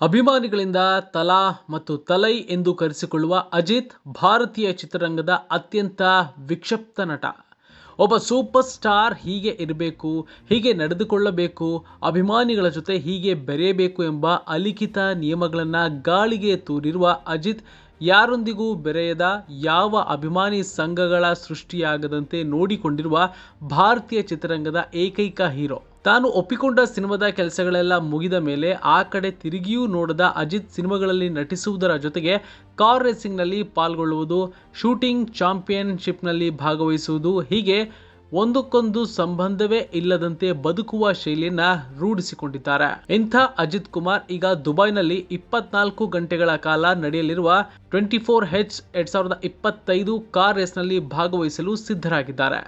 ಅಭಿಮಾನಿಗಳಿಂದ ತಲಾ ಮತ್ತು ತಲೈ ಎಂದು ಕರೆಸಿಕೊಳ್ಳುವ ಅಜಿತ್ ಭಾರತೀಯ ಚಿತ್ರರಂಗದ ಅತ್ಯಂತ ವಿಕ್ಷಿಪ್ತ ನಟ. ಒಬ್ಬ ಸೂಪರ್ ಸ್ಟಾರ್ ಹೀಗೆ ಇರಬೇಕು, ಹೀಗೆ ನಡೆದುಕೊಳ್ಳಬೇಕು, ಅಭಿಮಾನಿಗಳ ಜೊತೆ ಹೀಗೆ ಬೆರೆಯಬೇಕು ಎಂಬ ಅಲಿಖಿತ ನಿಯಮಗಳನ್ನು ಗಾಳಿಗೆ ತೂರಿರುವ ಅಜಿತ್ ಯಾರೊಂದಿಗೂ ಬೆರೆಯದ ಯಾವ ಅಭಿಮಾನಿ ಸಂಘಗಳ ಸೃಷ್ಟಿಯಾಗದಂತೆ ನೋಡಿಕೊಂಡಿರುವ ಭಾರತೀಯ ಚಿತ್ರರಂಗದ ಏಕೈಕ ಹೀರೋ. ತಾನು ಒಪ್ಪಿಕೊಂಡ ಸಿನಿಮಾದ ಕೆಲಸಗಳೆಲ್ಲ ಮುಗಿದ ಮೇಲೆ ಆ ಕಡೆ ತಿರುಗಿಯೂ ನೋಡದ ಅಜಿತ್ ಸಿನಿಮಾಗಳಲ್ಲಿ ನಟಿಸುವುದರ ಜೊತೆಗೆ ಕಾರ್ ರೇಸಿಂಗ್ನಲ್ಲಿ ಪಾಲ್ಗೊಳ್ಳುವುದು, ಶೂಟಿಂಗ್ ಚಾಂಪಿಯನ್ಶಿಪ್ನಲ್ಲಿ ಭಾಗವಹಿಸುವುದು, ಹೀಗೆ ಒಂದಕ್ಕೊಂದು ಸಂಬಂಧವೇ ಇಲ್ಲದಂತೆ ಬದುಕುವ ಶೈಲಿಯನ್ನ ರೂಢಿಸಿಕೊಂಡಿದ್ದಾರೆ. ಇಂಥ ಅಜಿತ್ ಕುಮಾರ್ ಈಗ ದುಬೈನಲ್ಲಿ ಇಪ್ಪತ್ನಾಲ್ಕು ಗಂಟೆಗಳ ಕಾಲ ನಡೆಯಲಿರುವ ಟ್ವೆಂಟಿ ಫೋರ್ ಹೆಚ್ ಎರಡ್ ಸಾವಿರದ ಇಪ್ಪತ್ತೈದು ಕಾರ್ ರೇಸ್ನಲ್ಲಿ ಭಾಗವಹಿಸಲು ಸಿದ್ಧರಾಗಿದ್ದಾರೆ.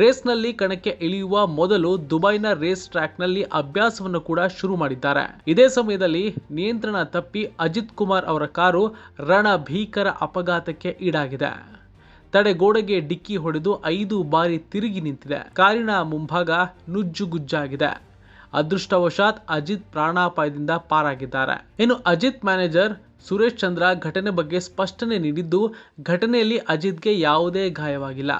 ರೇಸ್ನಲ್ಲಿ ಕಣಕ್ಕೆ ಇಳಿಯುವ ಮೊದಲು ದುಬೈನ ರೇಸ್ ಟ್ರ್ಯಾಕ್ನಲ್ಲಿ ಅಭ್ಯಾಸವನ್ನು ಕೂಡ ಶುರು ಮಾಡಿದ್ದಾರೆ. ಇದೇ ಸಮಯದಲ್ಲಿ ನಿಯಂತ್ರಣ ತಪ್ಪಿ ಅಜಿತ್ ಕುಮಾರ್ ಅವರ ಕಾರು ರಣ ಭೀಕರ ಅಪಘಾತಕ್ಕೆ ಈಡಾಗಿದೆ. ತಡೆಗೋಡೆಗೆ ಡಿಕ್ಕಿ ಹೊಡೆದು ಐದು ಬಾರಿ ತಿರುಗಿ ನಿಂತಿದೆ. ಕಾರಿನ ಮುಂಭಾಗ ನುಜ್ಜುಗುಜ್ಜಾಗಿದೆ. ಅದೃಷ್ಟವಶಾತ್ ಅಜಿತ್ ಪ್ರಾಣಾಪಾಯದಿಂದ ಪಾರಾಗಿದ್ದಾರೆ. ಇನ್ನು ಅಜಿತ್ ಮ್ಯಾನೇಜರ್ ಸುರೇಶ್ ಚಂದ್ರ ಘಟನೆ ಬಗ್ಗೆ ಸ್ಪಷ್ಟನೆ ನೀಡಿದ್ದು, ಘಟನೆಯಲ್ಲಿ ಅಜಿತ್ಗೆ ಯಾವುದೇ ಗಾಯವಾಗಿಲ್ಲ.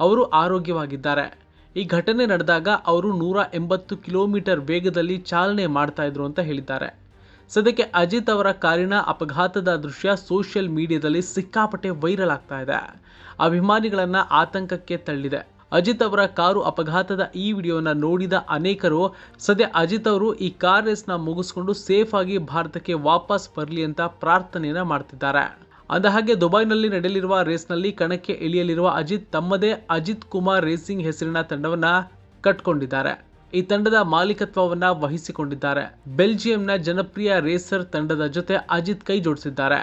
ಅವರು ಆರೋಗ್ಯವಾಗಿದ್ದಾರೆ. ಈ ಘಟನೆ ನಡೆದಾಗ ಅವರು ನೂರ ಎಂಬತ್ತು ಕಿಲೋಮೀಟರ್ ವೇಗದಲ್ಲಿ ಚಾಲನೆ ಮಾಡ್ತಾ ಇದ್ರು ಅಂತ ಹೇಳಿದ್ದಾರೆ. ಸದ್ಯಕ್ಕೆ ಅಜಿತ್ ಅವರ ಕಾರಿನ ಅಪಘಾತದ ದೃಶ್ಯ ಸೋಷಿಯಲ್ ಮೀಡಿಯಾದಲ್ಲಿ ಸಿಕ್ಕಾಪಟ್ಟೆ ವೈರಲ್ ಆಗ್ತಾ ಇದೆ. ಅಭಿಮಾನಿಗಳನ್ನ ಆತಂಕಕ್ಕೆ ತಳ್ಳಿದೆ. ಅಜಿತ್ ಅವರ ಕಾರು ಅಪಘಾತದ ಈ ವಿಡಿಯೋನ ನೋಡಿದ ಅನೇಕರು, ಸದ್ಯ ಅಜಿತ್ ಅವರು ಈ ಕಾರ್ ರೇಸ್ನ ಮುಗಿಸ್ಕೊಂಡು ಸೇಫ್ ಆಗಿ ಭಾರತಕ್ಕೆ ವಾಪಸ್ ಬರಲಿ ಅಂತ ಪ್ರಾರ್ಥನೆಯನ್ನ ಮಾಡ್ತಿದ್ದಾರೆ. ಅಂದಹಾಗೆ ದುಬೈನಲ್ಲಿ ನಡೆಯಲಿರುವ ರೇಸ್ನಲ್ಲಿ ಕಣಕ್ಕೆ ಇಳಿಯಲಿರುವ ಅಜಿತ್ ತಮ್ಮದೇ ಅಜಿತ್ ಕುಮಾರ್ ರೇಸಿಂಗ್ ಹೆಸರಿನ ತಂಡವನ್ನ ಕಟ್ಕೊಂಡಿದ್ದಾರೆ. ಈ ತಂಡದ ಮಾಲೀಕತ್ವವನ್ನ ವಹಿಸಿಕೊಂಡಿದ್ದಾರೆ. ಬೆಲ್ಜಿಯಂನ ಜನಪ್ರಿಯ ರೇಸರ್ ತಂಡದ ಜೊತೆ ಅಜಿತ್ ಕೈ ಜೋಡಿಸಿದ್ದಾರೆ.